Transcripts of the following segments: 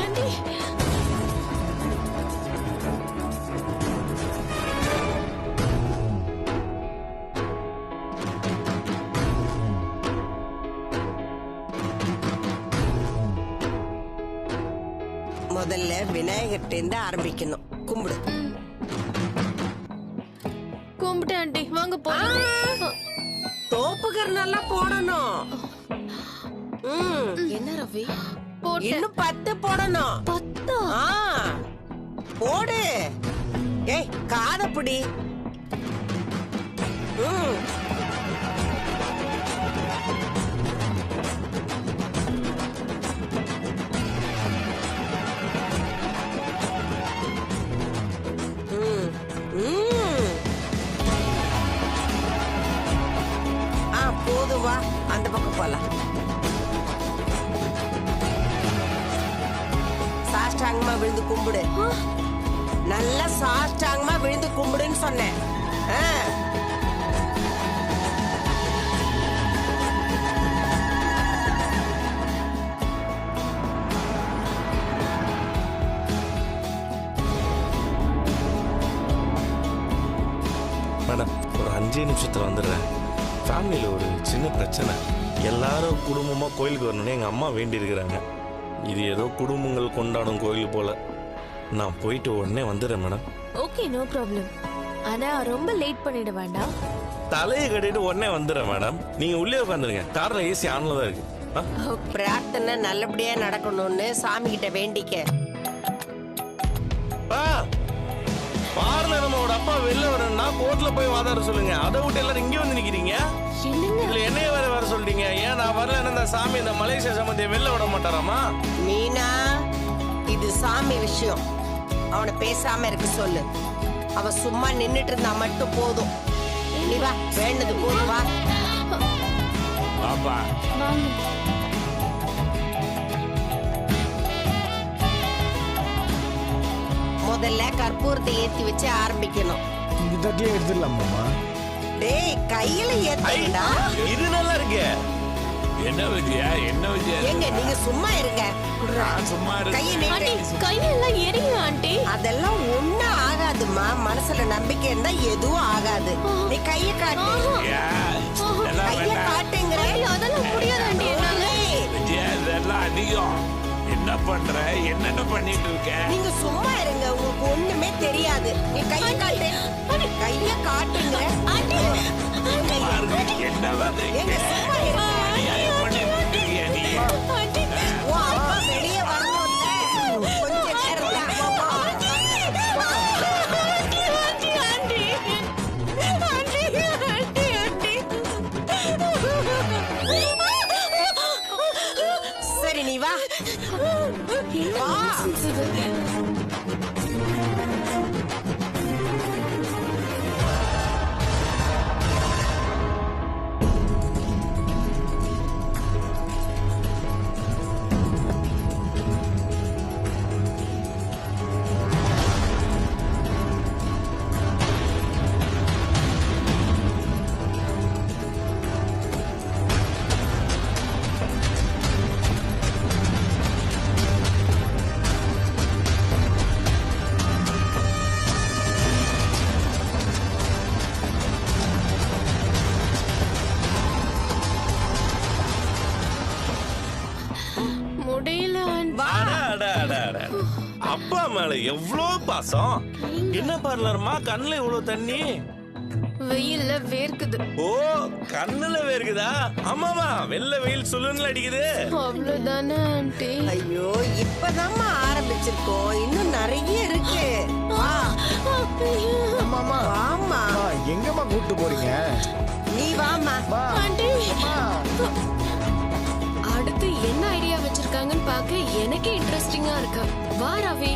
Aunty. முதல்ல விநாயகர்ட்ட இருந்து ஆரம்பிக்கணும். கும்பிடு. கும்பிட்டேன் ஆண்டி. வாங்க போலாம் தோப்புகர் நல்லா போடணும். என்ன ரவி? போட்டேன். இன்னும் பத்து போடணும். பத்தா? ஆ போடு. ஏய் காதப்பிடி ம். ம், ம். ஆ போதும் வா. அந்த பக்கம் போலாம். விழுந்து கும்பிடு. நல்லா சாஷ்டாங்கமா விழுந்து கும்பிடுன்னு சொன்னேன். மேடம் ஒரு அஞ்சே நிமிஷத்தில் வந்துடுறேன். ஃபேமிலியில் ஒரு சின்ன பிரச்சனை. எல்லாரும் குடும்பமாக கோயிலுக்கு வரணும்னு எங்கள் அம்மா வேண்டியிருக்கிறாங்க. இது ஏதோ குடும்பங்கள் கொண்டாடும் கோயில் போல. நான் போயிட்டு உடனே வந்துடுறேன் மேடம். ஓகே நோ ப்ராப்ளம் ஆனா ரொம்ப லேட் பண்ணிட வேண்டாம். தலையை கட்டிட்டு உடனே வந்துடுறேன் மேடம். நீங்கள் உள்ளே உட்காந்துருங்க. காரில் ஏசி ஆனில் தான் இருக்கு. ஆ? பிரார்த்தனை நல்லபடியா நடக்கணும்னு சாமி கிட்ட வேண்டிக்க. ஆ பார்ல நம்மளோட அப்பா வெளில வரணும்னா கோர்ட்ல போய் வாதாட சொல்லுங்க. அதை விட்டு எல்லாரும் இங்கே வந்து நிக்கிறீங்க? இதுல என்னைய வேற வர சொல்றீங்க? ஏன் நான் வரல இந்த சாமி இந்த மலேசியா சம்பந்தியை வெளில விட மாட்டாராமா? மீனா இது சாமி விஷயம். அவனை பேசாம இருக்க சொல்லு. அவன் சும்மா நின்னுட்டு இருந்தா மட்டும் போதும். நீ வா வேண்டது போதும் வா. பாப்பா முதல்ல கற்பூரத்தை ஏத்தி வச்சு ஆரம்பிக்கணும். இந்த தட்டிலே எடுத்துடலாமாம்மா டேய் கையில ஏத்துடா இது நல்லா இருக்கு என்ன விஜயா என்ன விஜயா? ஏங்க நீங்க சும்மா இருங்க. நான் சும்மா கையை இருக்கேன் ஆண்டி கையெல்லாம் எரியும் ஆண்டி? அதெல்லாம் ஒண்ணும் ஆகாதுமா மனசுல நம்பிக்கை இருந்தா எதுவும் ஆகாது. நீ கைய காட்டு? இதெல்லாம் கைய வேண்டாம். காட்டுங்கிற அதெல்லாம் முடியாது ஆண்டி என்னால. ஏய், விஜயா இதெல்லாம் அதிகம். என்ன பண்ற என்னென்ன பண்ணிட்டு இருக்க? நீங்க சும்மா இருங்க உங்களுக்கு ஒண்ணுமே தெரியாது. நீ கைய காட்டு. கைய காட்டுங்க. என்ன வந்து வா மேல எவ்வளோ பாசம்? என்ன பார்லர்மா கண்ணுல இவ்வளவு தண்ணி? வெயில்ல வேர்க்குது. ஓ கண்ணுல வேர்க்குதா? ஆமாமா வெள்ள வெயில் சுள்ளுன்னு அடிக்குது. அவ்வளவுதானே ஆண்டி. ஐயோ இப்பதாம்மா ஆரம்பிச்சிருக்கோம். இன்னும் நிறைய இருக்கு. வாமா அம்மா, எங்கம்மா கூட்டு போறீங்க? நீ வாமா வா. ஆண்டி. அடுத்து என்ன ஐடியா வச்சிருக்காங்கன்னு பார்க்க எனக்கே இன்ட்ரெஸ்டிங்கா இருக்கு. வா ரவி.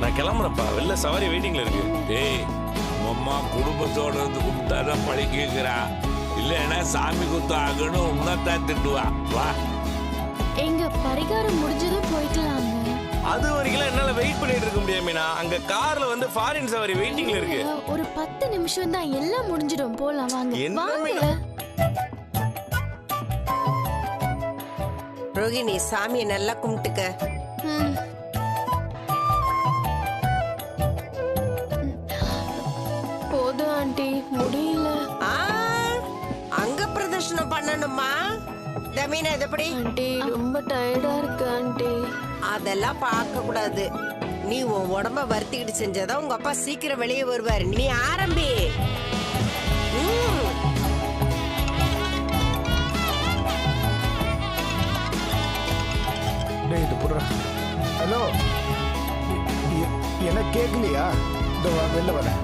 நான் கிளம்புறேன்ப்பா. வெளில சவாரி வெயிட்டிங்ல இருக்கு. டேய் அம்மா குடும்பத்தோட இருந்து கும்பிட்டாதான் பழிக்கிறா இல்லைன்னா சாமி குத்தம் ஆகணும் உன்னத்தான் திட்டுவா. வா. எங்க பரிகாரம் முடிஞ்சதும் போய்க்கலாங்க அது வரைக்கும் என்னால வெயிட் பண்ணிட்டு இருக்க முடியாது மீனா அங்க கார்ல வந்து ஃபாரின் சவாரி வெயிட்டிங்ல இருக்கு. ஒரு பத்து நிமிஷம் தான் எல்லாம் முடிஞ்சிடும். போலாம் வாங்க. என்ன வாங்க? ரோகிணி சாமியை நல்லா கும்பிட்டுக்க. பண்ணணுமா? தமீனா இது எப்படி? ஆண்டி ரொம்ப டயர்டா இருக்கு ஆண்டி. அதெல்லாம் பார்க்க கூடாது. நீ உன் உடம்ப வருத்திக்கிட்டு செஞ்சாதான் உங்க அப்பா சீக்கிரம் வெளியே வருவாரு. நீ ஆரம்பி. இது புடுறா. ஹலோ. என்ன கேட்கலையா? இந்த வெளில வரேன்.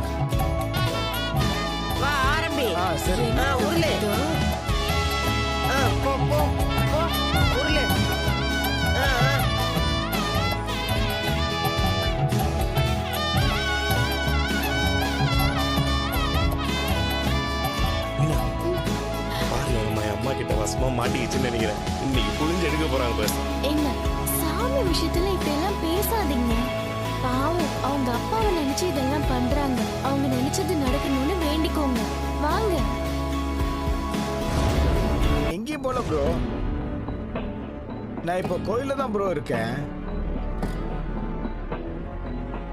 வா ஆரம்பி. ஆ சரி. ஆ, உருளு. வசமா மாட்டிக்கிச்சுன்னு நினைக்கிறேன். இன்னைக்கு புரிஞ்சு எடுக்க போறாங்க பாரு. ஏங்க சாமி விஷயத்துல இப்படி எல்லாம் பேசாதீங்க. பாவம் அவங்க அப்பாவை நினைச்சு இதெல்லாம் பண்றாங்க. அவங்க நினைச்சது நடக்கணும்னு வேண்டிக்கோங்க. வாங்க. போல ப்ரோ நான் இப்போ கோயில்ல தான் ப்ரோ இருக்கேன்.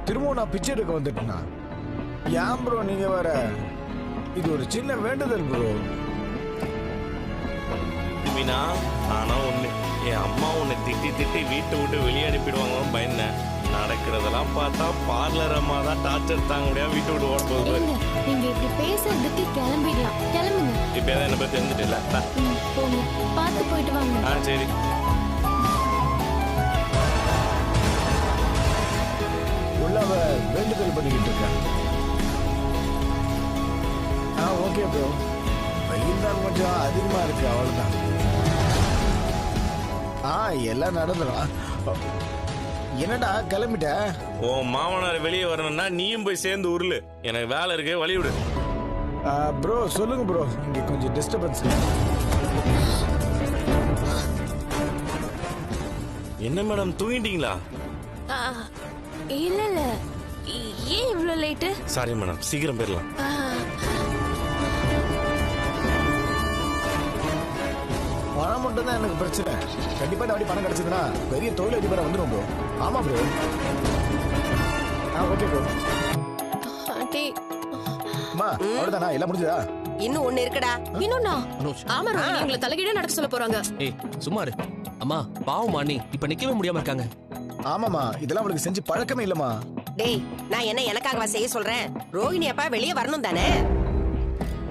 திரும்பவும் நான் பிச்சை எடுக்க வந்துட்டேனா? ஏன் ப்ரோ நீங்க வேற? இது ஒரு சின்ன வேண்டுதல் ப்ரோ மீனா ஆனா ஒண்ணு என் அம்மா உன்னை திட்டி திட்டி வீட்டை விட்டு வெளியே அனுப்பிடுவாங்கன்னு பயந்தேன். நடக்கிறதெல்லாம் பார்த்தா பார்லர் அம்மா தான் டார்ச்சர் தாங்க முடியாம வீட்டை விட்டு ஓட போகுது நீங்க இப்படி பேசுறதுக்கு கிளம்பிடலாம். கிளம்புங்க. இப்ப ஏதாவது என்ன பத்தி தெரிஞ்சுட்டு ம், போங்க. பார்த்து போயிட்டு வாங்க. ஆ சரி. உள்ள அவ வேண்டுதல் பண்ணிக்கிட்டு இருக்கேன். ஆ ஓகே ப்ரோ வெயில் தான் கொஞ்சம் அதிகமா இருக்கு அவ்வளவுதான். ஆ எல்லாம் நடந்துடும் என்னடா கிளம்பிட்ட? உன் மாமனார் வெளியே வரணும்னா நீயும் போய் சேர்ந்து உருளு. எனக்கு வேலை இருக்கு வழி விடு. ப்ரோ சொல்லுங்க ப்ரோ இங்க கொஞ்சம் டிஸ்டர்பன்ஸ் என்ன மேடம் தூங்கிட்டீங்களா? இல்ல இல்ல ஏன் இவ்ளோ லேட்டு? சாரி மேடம் சீக்கிரம் போயிடலாம். பணம் மட்டும் தான் எனக்கு பிரச்சனை. கண்டிப்பா இந்த வாட்டி பணம் கிடைச்சதுன்னா பெரிய தொழில் அதிபரா வந்துடும் ப்ரோ ஆமா ப்ரோ ஆ ஓகே ப்ரோ ஆண்டி. அம்மா அவ்வளவுதானா? எல்லாம் முடிஞ்சதா? இன்னும் ஒண்ணு இருக்குடா. இன்னொன்னா? அனுஷ். ஆமா ரோஹிணி உங்களை தலைகீழ நடக்க சொல்ல போறாங்க. ஏய் சும்மா இரு. அம்மா பாவமா நீ இப்ப நிக்கவே முடியாம இருக்காங்க. ஆமாமா இதெல்லாம் அவளுக்கு செஞ்சு பழக்கமே இல்லம்மா. டேய் நான் என்ன எனக்காகவா செய்ய சொல்றேன்? ரோகிணி அப்பா வெளியே வரணும் தானே?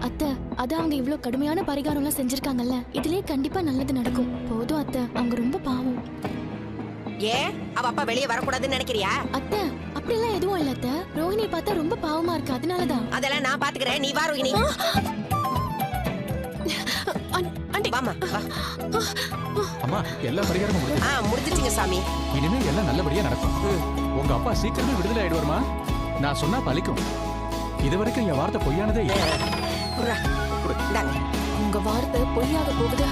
அத்தை அது அவங்க இவ்ளோ கடுமையான பரிகாரம் எல்லாம் செஞ்சிருக்காங்கல்ல இதுலயே கண்டிப்பா நல்லது நடக்கும். போதும் அத்தை அவங்க ரொம்ப பாவம். ஏன்? அவ அப்பா வெளியே வரக்கூடாதுன்னு நினைக்கிறியா? அத்தை அப்படிலாம் எதுவும் இல்ல அத்தை. ரோஹிணி பார்த்தா ரொம்ப பாவமா இருக்கு அதனாலதான். அதெல்லாம் நான் பாத்துக்கிறேன். நீ வா ஆண்டி வாமா அம்மா எல்லா பரிகாரமும் முடிஞ்சு ஆ முடிஞ்சிச்சுங்க சாமி. இனிமே எல்லாம் நல்லபடியா நடக்கும். உங்க அப்பா சீக்கிரமே விடுதலை ஆயிடுவாருமா? நான் சொன்னா பலிக்கும் இது வரைக்கும் என் வார்த்தை பொய்யானதே உங்க வார்த்தை பொய்யாக போகுது?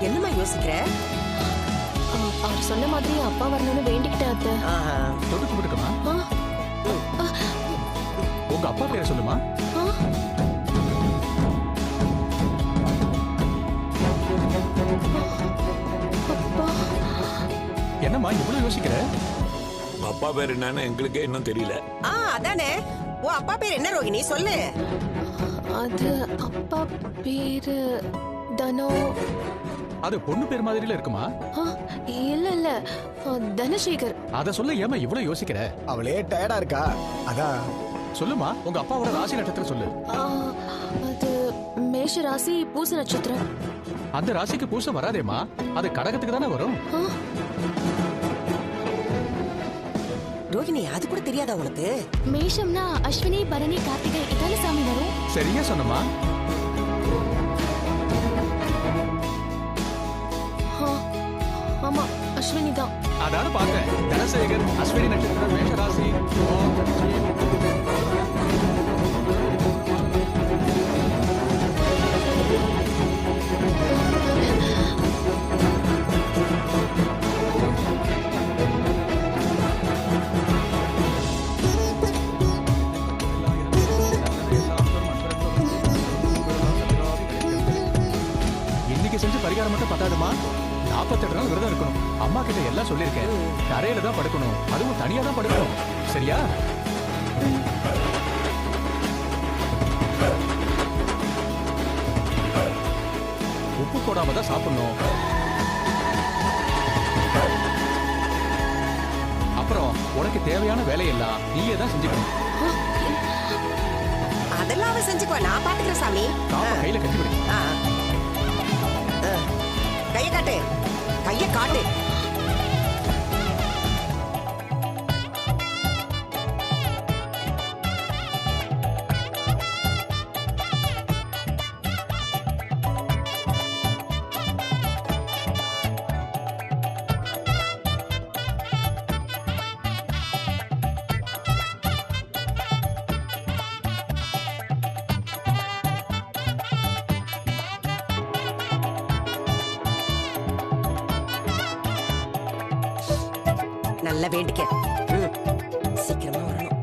என்னம்மா யோசிக்கிற? அவர் சொன்ன மாதிரி அப்பா வரணும்னு வேண்டிக்கிட்டேன் அத்தை. கும்பிட்டுக்கமா ஆ, உங்க அப்பா பேரை சொல்லுமா? என்னம்மா இவ்வளவு யோசிக்கிற? அப்பா பேர் என்னன்னு எங்களுக்கே இன்னும் தெரியல. ஆ அதானே. ஓ அப்பா பேர் என்ன ரோகிணி? சொல்லு. அது அப்பா பேரு தனோ. அது பொண்ணு பேர் மாதிரில இருக்குமா? ஆ, இல்ல இல்ல. ஆ, தனசேகர். அத சொல்ல ஏமா இவ்வளவு யோசிக்கிற? அவளே டயர்டா இருக்கா? அதான் சொல்லுமா உங்க அப்பாவோட ராசி நட்சத்திரம் சொல்லு. ஆ, அது மேஷ ராசி பூச நட்சத்திரம். அந்த ராசிக்கு பூசம் வராதேமா அது கடகத்துக்கு தானே வரும். ஆ, ரோகிணி அது கூட தெரியாதா உனக்கு? மேஷம்னா அஸ்வினி பரணி கார்த்திகை இதான சாமி வரும்? சரியா சொன்னமா ஆமா அஸ்வினி தான். அதான பார்த்தேன். தனசேகர் அஸ்வினி நட்சத்திரம் மேஷ பரிகாரம் மட்டும் பத்தாதுமா? நாற்பத்தெட்டு நாள் விரதம் இருக்கணும். அம்மா கிட்ட எல்லாம் சொல்லியிருக்கேன். தரையில தான் படுக்கணும். அதுவும் தனியா தான் படுக்கணும். சரியா? உப்பு போடாம தான் சாப்பிடணும். அப்புறம் உனக்கு தேவையான வேலையெல்லாம் நீயே தான் செஞ்சுக்கணும். அதெல்லாம் அவ செஞ்சுக்குவா நான் பாத்துக்கிறேன் சாமி. கையில கட்டிவிடு. ஆ. கைய நல்ல வேண்டிக்க. ம். சீக்கிரமா வரணும்.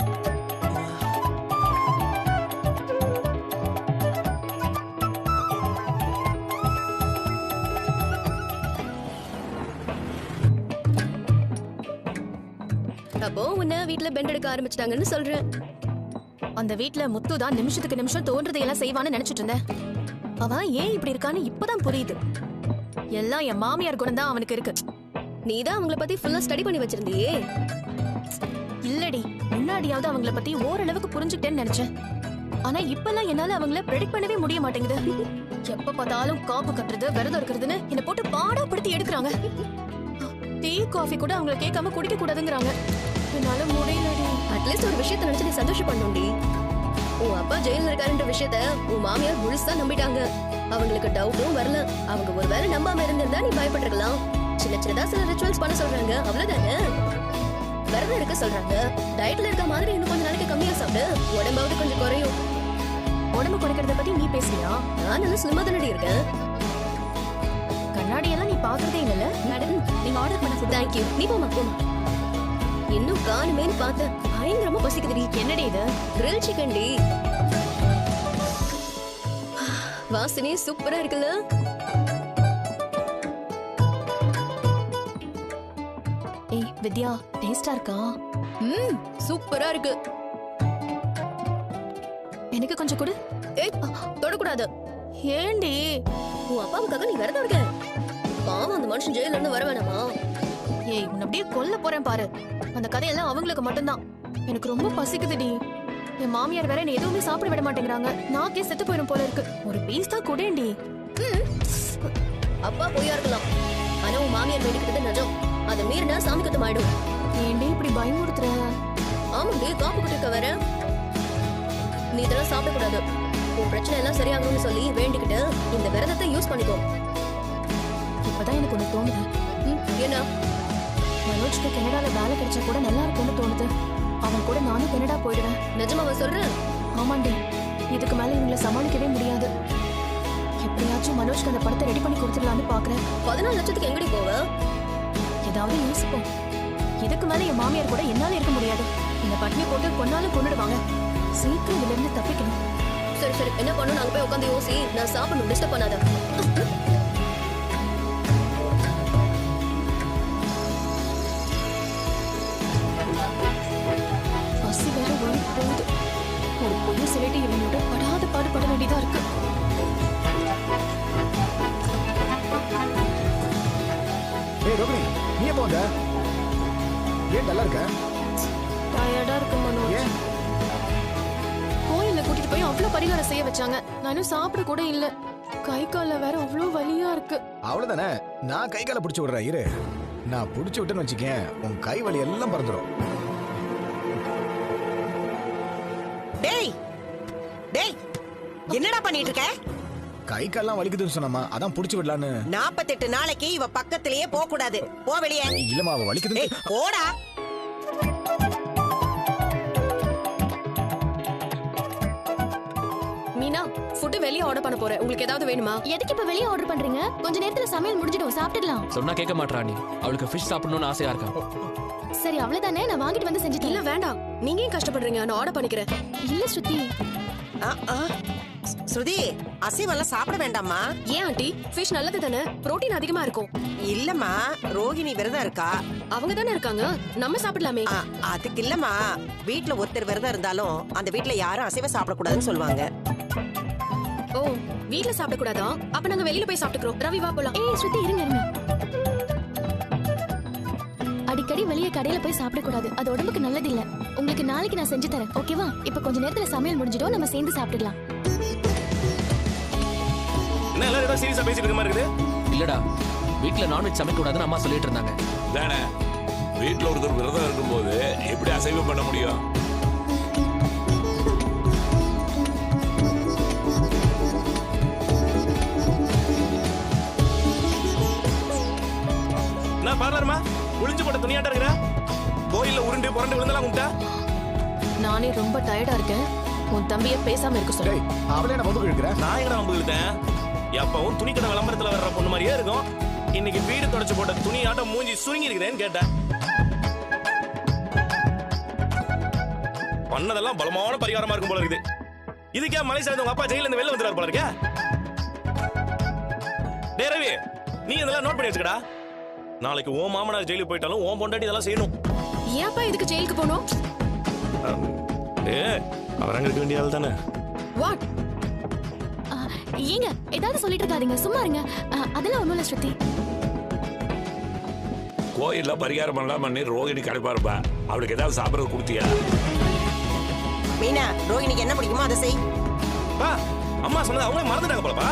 அப்போ உன்னை வீட்ல பெண்ட் எடுக்க ஆரம்பிச்சிட்டாங்கன்னு சொல்றேன். அந்த வீட்டுல முத்து தான் நிமிஷத்துக்கு நிமிஷம் தோன்றதையெல்லாம் செய்வான்னு நினைச்சிட்டு இருந்தேன். அவன் ஏன் இப்படி இருக்கான்னு இப்பதான் புரியுது. எல்லாம் என் மாமியார் குணம் தான் அவனுக்கு இருக்கு. நீ தான் அவங்கள பத்தி ஃபுல்லா ஸ்டடி பண்ணி வச்சிருந்தியே. இல்லடி முன்னாடியாவது அவங்கள பத்தி ஓரளவுக்கு புரிஞ்சுக்கிட்டேன்னு நினைச்சேன். ஆனா இப்பெல்லாம் என்னால அவங்கள ப்ரெடிக்ட் பண்ணவே முடிய மாட்டேங்குது. எப்ப பார்த்தாலும் காப்பு கட்டுறது விரதம் இருக்கிறதுன்னு என்ன போட்டு பாடா படுத்தி எடுக்கிறாங்க. டீ காஃபி கூட அவங்கள கேட்காம குடிக்க கூடாதுங்கிறாங்க. என்னால முடியலடி. அட்லீஸ்ட் ஒரு விஷயத்த நினைச்சு நீ சந்தோஷப்படணும்டி. உன் அப்பா ஜெயில இருக்காருன்ற விஷயத்த உன் மாமியார் முழுசா நம்பிட்டாங்க. அவங்களுக்கு டவுட்டும் வரல. அவங்க ஒருவேளை நம்பாம இருந்திருந்தா நீ பயப்பட்டிருக்கலாம். சின்ன சின்னதா சில ரிச்சுவல்ஸ் பண்ண சொல்றாங்க. அவ்வளவுதானே? விரதம் இருக்க சொல்றாங்க. டயட்ல இருக்க மாதிரி இன்னும் கொஞ்ச நாளைக்கு கம்மியா சாப்பிடு. உடம்பாவது கொஞ்சம் குறையும். உடம்பு குறைக்கிறத பத்தி நீ பேசுறியா? நான் நல்லா ஸ்லிம்மா தானடி இருக்கேன்? கண்ணாடி எல்லாம் நீ பாக்குறதே இல்லைல்ல மேடம் நீங்க ஆர்டர் பண்ண ஃபுட் தேங்க்யூ நீ போமா போமா இன்னும் காணுமேன்னு பார்த்தேன். பயங்கரமா பசிக்குதுடி. என்னடி இது? கிரில் சிக்கன் டி. வாசனை சூப்பரா இருக்குல்ல? வித்யா டேஸ்டா இருக்கா? ம் சூப்பரா இருக்கு. எனக்கு கொஞ்சம் கொடு. ஏய் தொடக்கூடாது. ஏண்டி உன் அப்பாவுக்காக நீ விரதம் இருக்க. பாவம் அந்த மனுஷன் ஜெயில இருந்து வர வேணாமா? ஏய் உன்னை அப்படியே கொல்ல போறேன் பாரு. அந்த கதையெல்லாம் அவங்களுக்கு மட்டும்தான். எனக்கு ரொம்ப பசிக்குதுடி. என் மாமியார் வேற என்னை எதுவுமே சாப்பிட விட மாட்டேங்கிறாங்க. நாக்கே செத்து போயிடும் போல இருக்கு. ஒரு பீஸ் தான் குடேண்டி. அப்பா பொய்யா இருக்கலாம். ஆனா உன் மாமியார் வேண்டிக்கிறது நிஜம். அதை மீறினா சாமி குத்தம் ஆயிடும். ஏண்டி இப்படி பயமுறுத்துற? ஆமாண்டி காப்பு குட்டிருக்க வேற. நீ இதெல்லாம் சாப்பிடக்கூடாது. உன் பிரச்சனை எல்லாம் சரியாகணும்னு சொல்லி வேண்டிக்கிட்டு இந்த விரதத்தை யூஸ் பண்ணிக்கோ. இப்பதான் எனக்கு ஒண்ணு தோணுது. ம், என்ன? மனோஜ்க்கு கனடால வேலை கிடைச்சா கூட நல்லா இருக்கும்னு தோணுது. அவன் கூட நானும் கனடா போயிடுவேன். நிஜமாவா சொல்றேன் ஆமாண்டி இதுக்கு மேல இவங்களை சமாளிக்கவே முடியாது. எப்படியாச்சும் மனோஜ்க்கு அந்த படத்தை ரெடி பண்ணி கொடுத்துடலான்னு பாக்குறேன். பதினாலு லட்சத்துக்கு எங்கடி போவ? ஏதாவது யோசிப்போம். இதுக்கு மேல என் மாமியார் கூட என்னால இருக்க முடியாது. இந்த பட்டினி போட்டு கொன்னாலும் கொண்டுடுவாங்க சீக்கிரம் இதுல இருந்து தப்பிக்கணும். சரி சரி. என்ன பண்ணும்? நாங்க போய் உட்காந்து யோசி. நான் சாப்பிடணும். டிஸ்டர்ப் பண்ணாத. பசி வேற உயிர் போகுது. ஒரு பொண்ணு சொல்லிட்டு இவனோட படாத பாடுபட வேண்டியதா இருக்கு. ஏய் ரோகிணி. நீ எப்போ வந்த ஏன் நல்லா இருக்க? டயர்டா இருக்கு மனோஜ். ஏன்? கோயில்ல கூட்டிட்டு போய் அவ்வளவு பரிகாரம் செய்ய வச்சாங்க. நானும் சாப்பிட கூட இல்ல. கை கால்ல வேற அவ்வளவு வலியா இருக்கு. அவ்வளவுதானே? நான் கை காலை பிடிச்சி விடுறேன் இரு. நான் பிடிச்சி விட்டேன்னு வச்சுக்கேன் உன் கை வலி எல்லாம் பறந்துடும் டேய்! டேய்! என்னடா பண்ணிட்டு இருக்க? கை கால்லாம் வலிக்குதுன்னு சொன்னம்மா. அதான் பிடிச்சி விடலான்னு. நாப்பத்தெட்டு நாளைக்கு இவ பக்கத்திலேயே போக கூடாது போ வெளியே. இல்லம்மா அவ வலிக்குது போடா. மீனா ஃபுட்டு வெளியே ஆர்டர் பண்ண போறேன். உங்களுக்கு ஏதாவது வேணுமா? எதுக்கு இப்ப வெளியே ஆர்டர் பண்றீங்க? கொஞ்ச நேரத்துல சமையல் முடிஞ்சிடும் சாப்பிட்டுடலாம். சொன்னா கேட்க மாட்றா நீ. அவளுக்கு ஃபிஷ் சாப்பிடணும்னு ஆசையா இருக்கா? சரி அவ்வளவுதானே? நான் வாங்கிட்டு வந்து செஞ்சு இல்ல வேண்டாம். நீங்க ஏன் கஷ்டப்படுறீங்க? நான் ஆர்டர் பண்ணிக்கிறேன். இல்ல ஸ்ருதி. ஆ. ஸ்ருதி அசைவெல்லாம் சாப்பிட வேண்டாமா ஏன் ஆண்டி? ஃபிஷ் நல்லது தானே? புரோட்டீன் அதிகமா இருக்கும். இல்லம்மா ரோகிணி விரதம் இருக்கா? அவங்க தானே இருக்காங்க. நம்ம சாப்பிடலாமே. அதுக்கு இல்லம்மா. வீட்ல ஒருத்தர் விரதம் இருந்தாலும் அந்த வீட்ல யாரும் அசைவம் சாப்பிடக்கூடாதுன்னு சொல்லுவாங்க. ஓ வீட்ல சாப்பிட கூடாதா அப்ப நாங்க வெளியில போய் சாப்பிட்டுக்கிறோம். ரவி வா போலாம். ஏய் ஸ்ருதி இருங்க இருங்க. அடிக்கடி வெளியே கடையில போய் சாப்பிடக்கூடாது. அது உடம்புக்கு நல்லது இல்ல உங்களுக்கு நாளைக்கு நான் செஞ்சு தரேன். ஓகேவா? இப்ப கொஞ்ச நேரத்துல சமையல் முடிஞ்சிடும். நம்ம சேர்ந்து சாப்பிட்டுக்கலாம் என்ன எல்லாரும் ஏதோ சீரியஸா பேசிட்டு இருக்க மாதிரி இருக்குது? இல்லடா. வீட்ல நான்வெஜ் சமைக்க கூடாதுன்னு அம்மா சொல்லிட்டு இருந்தாங்க. தானே? வீட்டுல ஒருத்தர் விரதம் இருக்கும்போது எப்படி அசைவம் பண்ண முடியும்? நான் பார்லர்மா? ஒளிஞ்சு போட்ட துணியாட்ட இருக்கிற? கோயில்ல உருண்டு புரண்டு விழுந்தெல்லாம் கும்பிட்டா? நானே ரொம்ப டயர்டா இருக்கேன். உன் தம்பிய பேசாம இருக்க சொல்லு. அவளே என்ன பொதுக்கு இருக்கிற நான் எங்கடா இழுத்தேன்? எப்பவும் துணி கடை விளம்பரத்துல வர்ற பொண்ணு மாதிரியே இருக்கும். இன்னைக்கு வீடு தொடச்சு போட்ட துணி ஆட்டம் மூஞ்சி சுருங்கி இருக்கிறேன்னு கேட்டேன். பண்ணதெல்லாம் பலமான பரிகாரமா இருக்கும் போல இருக்குது. இதுக்கே மலை சார்ந்த உங்க அப்பா ஜெயில இருந்து வெளில வந்துறாரு போல இருக்கே. டேய் ரவி நீ இதெல்லாம் நோட் பண்ணி வச்சுக்கடா. நாளைக்கு ஓ மாமனார் ஜெயிலுக்கு போயிட்டாலும் ஓன் பொண்டாட்டி இதெல்லாம் செய்யணும். ஏன்ப்பா இதுக்கு ஜெயிலுக்கு போனோம்? ஏ அவர் அங்க இருக்க வேண்டிய ஆள் தானே. வாட் ஏங்க ஏதாவது சொல்லிட்டு இருக்காதீங்க சும்மா இருங்க. அதெல்லாம் ஒண்ணும் இல்ல ஸ்ருதி. கோயில்ல பரிகாரம் எல்லாம் பண்ணி ரோகிணி கடைப்பா இருப்பா அவளுக்கு ஏதாவது சாப்பிடறது கொடுத்தியா? மீனா ரோகிணிக்கு என்ன பிடிக்குமோ அதை செய். பா அம்மா சொன்னது அவங்களே மறந்துட்டாங்க போலப்பா.